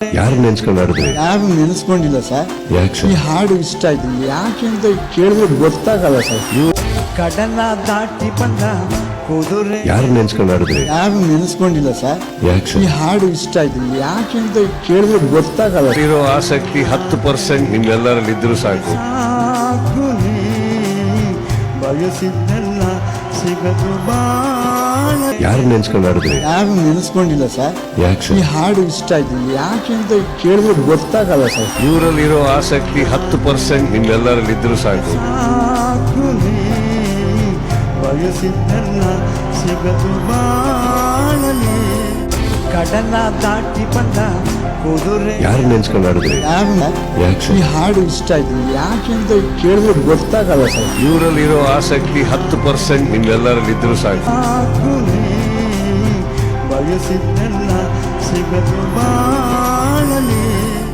ಯಾರು ನೆನ್ಸ್ಕೊಂಡು ಆಡಿದ್ರಿ ಯಾರು ನೆನೆಸ್ಕೊಂಡಿಲ್ಲ ಸರ್. ಯಾಕೆ ಈ ಸರ್ ಹಾಡು ಇಷ್ಟ ಆಯ್ತು ಯಾಕೆ ಅಂತ ಕೇಳಿದ್ರೆ ಗೊತ್ತಾಗಲ್ಲ ಸರ್. ಕಡಲ ದಾಟಿ ಬಂದ ಕುದುರೆ. ಯಾರು ನೆನ್ಸ್ಕೊಂಡು ಯಾರು ನೆನೆಸ್ಕೊಂಡಿಲ್ಲ ಸರ್. ಯಾಕೆ ಈ ಸರ್ ಹಾಡು ಇಷ್ಟ ಆಯ್ತು ಯಾಕೆ ಅಂತ ಕೇಳಿದ್ರೆ ಗೊತ್ತಾಗಲ್ಲ ಸರ್. ಇರೋ ಆಸಕ್ತಿ ಹತ್ತು ಪರ್ಸೆಂಟ್ ನಿಮ್ಮೆಲ್ಲರಲ್ಲಿ ಇದ್ರು ಸಾಕು. ಸಾಕು ನೀ. ಬಯಸಿದ್ದೆಲ್ಲ ಸಿಗದು ಬಾಳ ಯಾರು ನೆನ್ಸ್ಕೊಂಡು ಆಡಿದ್ರಿ ಯಾರು ನೆನೆಸ್ಕೊಂಡಿಲ್ಲ ಸರ್. ಯಾಕೆ ಈ ಸರ್ ಹಾಡು ಇಷ್ಟ ಆಯ್ತು. ಯಾಕೆ ಅಂತ ಕೇಳಿದ್ರೆ ಗೊತ್ತಾಗಲ್ಲ ಸರ್. ಇವರಲ್ಲಿರೋ ಆಸಕ್ತಿ ಹತ್ತು ಪರ್ಸೆಂಟ್ ನಿಮ್ಮೆಲ್ಲರಲ್ಲಿ ಇದ್ರು ಸಾಕು. ಸಾಕು ನೀ. ಬಯಸಿದ್ದೆಲ್ಲ ಸಿಗದು ಬಾಳಲಿ. ಕಡಲ ದಾಟಿ ಬಂದ ಕುದುರೆ. ಯಾರು ನೆನ್ಸ್ಕೊಂಡು ಆಡಿದ್ರಿ ಯಾರು ಯಾಕೆ ಈ ಸರ್ ಹಾಡು ಇಷ್ಟ ಆಯ್ತು. ಯಾಕೆ ಅಂತ ಕೇಳಿದ್ರೆ ಗೊತ್ತಾಗಲ್ಲ ಸರ್. ಇವರಲ್ಲಿರೋ ಆಸಕ್ತಿ ಹತ್ತು ಪರ್ಸೆಂಟ್ ನಿಮ್ಮೆಲ್ಲರಲ್ಲಿ ಇದ್ರು ಸಾಕು. ಸಾಕು ನೀ ಬಯಸಿದ್ದೆಲ್ಲ ಸಿಗದು ಬಾಳ